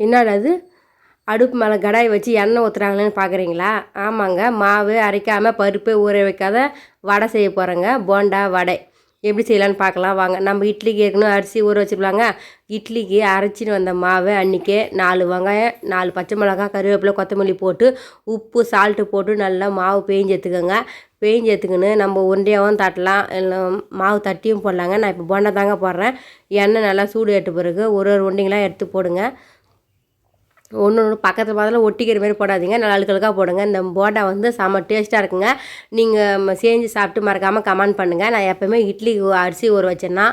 என்னடா அது அடுப்பு மேலே கடாய் வச்சு எண்ணெய் ஊற்றுறாங்களேன்னு பார்க்குறீங்களா ஆமாங்க மாவு அரைக்காமல் பருப்பு ஊற வைக்காத வடை செய்ய போகிறேங்க போண்டா வடை. எப்படி செய்யலான்னு பார்க்கலாம் வாங்க நம்ம இட்லிக்கு ஏற்கனவே அரிசி ஊற வச்சுக்கலாங்க இட்லிக்கு அரைச்சின்னு வந்த மாவை அன்றைக்கே நாலு வெங்காயம் நாலு பச்சை மிளகாய் கருவேப்பிலை கொத்தமல்லி போட்டு உப்பு சால்ட்டு போட்டு நல்லா மாவு பேஞ்சு எடுத்துக்கோங்க. பேஞ்சு எடுத்துக்கின்னு நம்ம உருண்டையாகவும் தட்டலாம். இல்லை மாவு தட்டியும் போடலாங்க. நான் இப்போ போண்டா தாங்க போடுறேன். எண்ணெய் நல்லா சூடு ஏற்ற பிறகு ஒரு ஒரு உருண்டைங்களாம் எடுத்து போடுங்க. ஒன்று ஒன்று பக்கத்தில் பக்கத்தில் ஒட்டிக்கிற மாதிரி போடாதீங்க. நல்லா அழுக்கழுக்காக போடுங்க. இந்த போண்டா வந்து செம்ம டேஸ்ட்டாக இருக்குங்க. நீங்கள் செஞ்சு சாப்பிட்டு மறக்காமல் கமெண்ட் பண்ணுங்கள் நான் எப்போயுமே இட்லிக்கு அரிசி ஊற வச்சேன்னா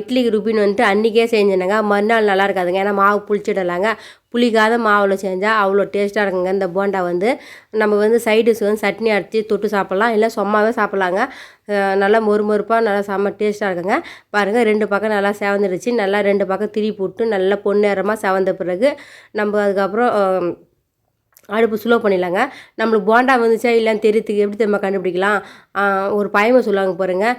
இட்லிக்கு ருபின்னு வந்துட்டு அன்றைக்கே செஞ்சேனுங்க. மறுநாள் நல்லா இருக்காதுங்க. ஏன்னா மாவு புளிச்சிடலாங்க. புளிக்காத மாவில் செஞ்சால் அவ்வளோ டேஸ்ட்டாக இருக்குங்க. இந்த போண்டா வந்து நம்ம வந்து சைடிஷ் வந்து சட்னி அரைச்சி தொட்டு சாப்பிட்லாம். இல்லை சும்மாவே சாப்பிட்லாங்க. நல்லா மொறு மொறுப்பாக நல்லா செம்ம டேஸ்ட்டாக இருக்குங்க. பாருங்கள் ரெண்டு பக்கம் நல்லா செவந்துடுச்சு. நல்லா ரெண்டு பக்கம் திரி போட்டு நல்லா பொன்னிறமாக செவந்த பிறகு நம்ம அதுக்கப்புறம் அடுப்பு ஸ்லோ பண்ணிடலாங்க. நம்மளுக்கு போண்டா வந்துச்சா இல்லைன்னு தெரியத்துக்கு எப்படி நம்ம கண்டுபிடிக்கலாம். ஒரு பயமை சொல்லுவாங்க பாருங்கள்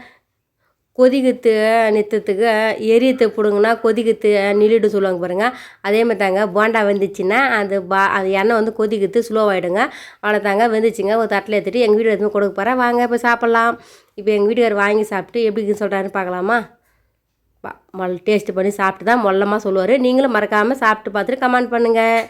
கொதிக்கத்து நித்தத்துக்கு எரியத்தை பிடுங்கன்னா கொதிக்கத்து நில்லிட்டு சொல்லுவாங்க பாருங்க. அதே மாதிரி தாங்க போண்டா வெந்துச்சுன்னா அது பா அது எண்ணெய் வந்து கொதிக்கத்து ஸ்லோவாகிடுங்க அவ்வளோதாங்க வெந்துச்சுங்க. ஒரு தட்டில் எடுத்துகிட்டு எங்கள் வீடு எதுவுமே கொடுக்க போகிறேன் வாங்க இப்போ சாப்பிட்லாம். இப்போ எங்கள் வீட்டுக்கார் வாங்கி சாப்பிட்டு எப்படி சொல்கிறாருன்னு பார்க்கலாமா? பா- மொல் பண்ணி சாப்பிட்டு தான் மொல்லமாக சொல்லுவார். நீங்களும் மறக்காமல் சாப்பிட்டு பார்த்துட்டு கமெண்ட் பண்ணுங்கள்